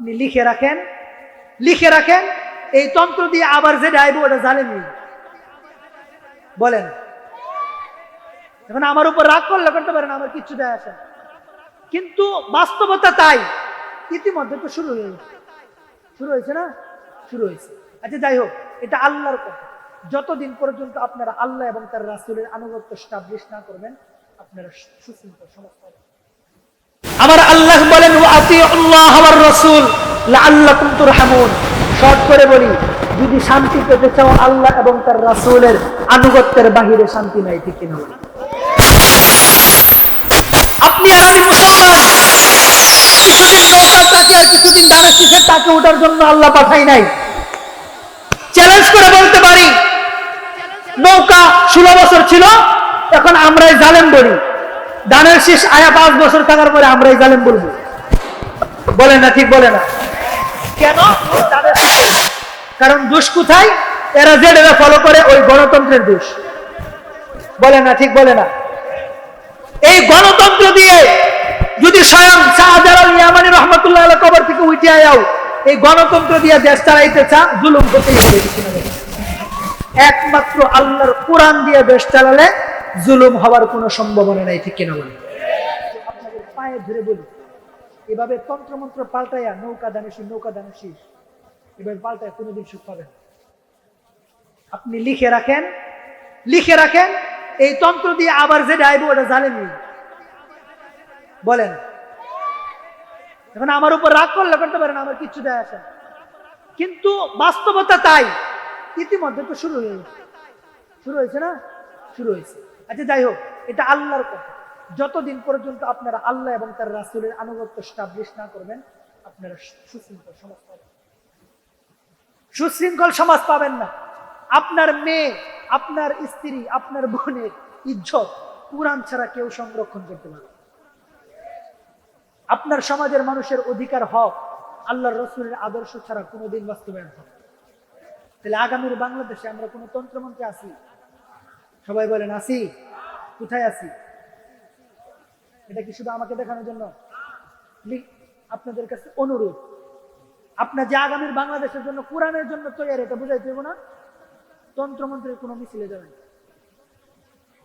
আপনি লিখে রাখেন লিখে রাখেন, এই তন্ত্র দিয়ে আবার যে ডাইব, ওটা জানেনি বলেন। এখন আমার উপর রাগ করলে করতে পারেন, আমার কিচ্ছু দেয় আসে কিন্তু বাস্তবতা তাই। ইতিমধ্যে তো শুরু হয়ে গেছে। শুরু হয়েছে না? শুরু হয়েছে। আচ্ছা যাই হোক, এটা আল্লাহর কথা। যতদিন পর্যন্ত আপনারা আল্লাহ এবং তার রাসুলের আনুগত্য স্টাবলিশ না করবেন, আপনারা সমাজ পাবেন আমার আল্লাহ বলেন আল্লাহ আমার শর্ট করে বলি, যদি শান্তি পেতে চাও আল্লাহ এবং তার রাসূলের আনুগত্যের বাহিরে শান্তি নাই, ঠিক কিনা বলি? আপনি আমি মুসলমান, কিছুদিন নৌকার তাকে আর কিছুদিন ধানের শীষের তাকে ওঠার জন্য আল্লাহ পাঠাই নাই। চ্যালেঞ্জ করে বলতে পারি, নৌকা ষোলো বছর ছিল, এখন আমরাই জালেম বলি। ধানের শীষ আয়া পাঁচ বছর থাকার পরে আমরাই জালেম বলব। বলে না ঠিক বলে না। কেন? কারণ দোষ কোথায়? এরা যেটা ফলো করে ওই গণতন্ত্রের দোষ। বলে না ঠিক বলে না। এই গণতন্ত্র দিয়ে যদি স্বয়ং শাহজালাল ইয়ামানি রহমতুল্লাহ কবর থেকে উঠে আয়াও এই গণতন্ত্র দিয়ে দেশ চালাইতে চা জুলুম হতেই হবে? একমাত্র আল্লাহর কোরআন দিয়ে দেশ চালালে জুলুম হওয়ার কোনো সম্ভাবনা নেই, ঠিক কিনা আপনাদের পায়ে ধরে বলি, এভাবে তন্ত্রমন্ত্র পাল্টাইয়া নৌকা দানেশি নৌকা দানেশি এভাবে পাল্টায় কোনোদিন সুখ পাবেন। আপনি লিখে রাখেন লিখে রাখেন, এই তন্ত্র দিয়ে আবার যে ডাইব ওটা জানেনি বলেন, এখন আমার উপর রাগ করলে করতে পারেন, আমার কিচ্ছু দেয় আসে কিন্তু বাস্তবতা তাই। ইতিমধ্যে তো শুরু হয়ে শুরু হয়েছে না? শুরু হয়েছে। আচ্ছা যাই হোক, এটা আল্লাহর কথা। যতদিন পর্যন্ত আপনারা আল্লাহ এবং তার রাসুলের আনুগত্য স্টাবলিশ না করবেন, আপনারা সুশৃঙ্খল সমাজ পাবেন। সুশৃঙ্খল সমাজ পাবেন না। আপনার মেয়ে, আপনার স্ত্রী, আপনার বোনের ইজ্জত কোরআন ছাড়া কেউ সংরক্ষণ করতে পারে আপনার সমাজের মানুষের অধিকার হক আল্লাহর রসুলের আদর্শ ছাড়া কোনোদিন বাস্তবায়ন হবে তাহলে আগামীর বাংলাদেশে আমরা কোনো তন্ত্রমন্ত্রে আছি? সবাই বলেন, আসি? কোথায় আসি? এটা কি শুধু আমাকে দেখানোর জন্য? আপনাদের কাছে অনুরোধ। আপনার যে আগামীর বাংলাদেশের জন্য, কোরআনের জন্য তৈরি, এটা বুঝাই দেবো না? তন্ত্রমন্ত্রের কোনো মিছিলে যাবেন।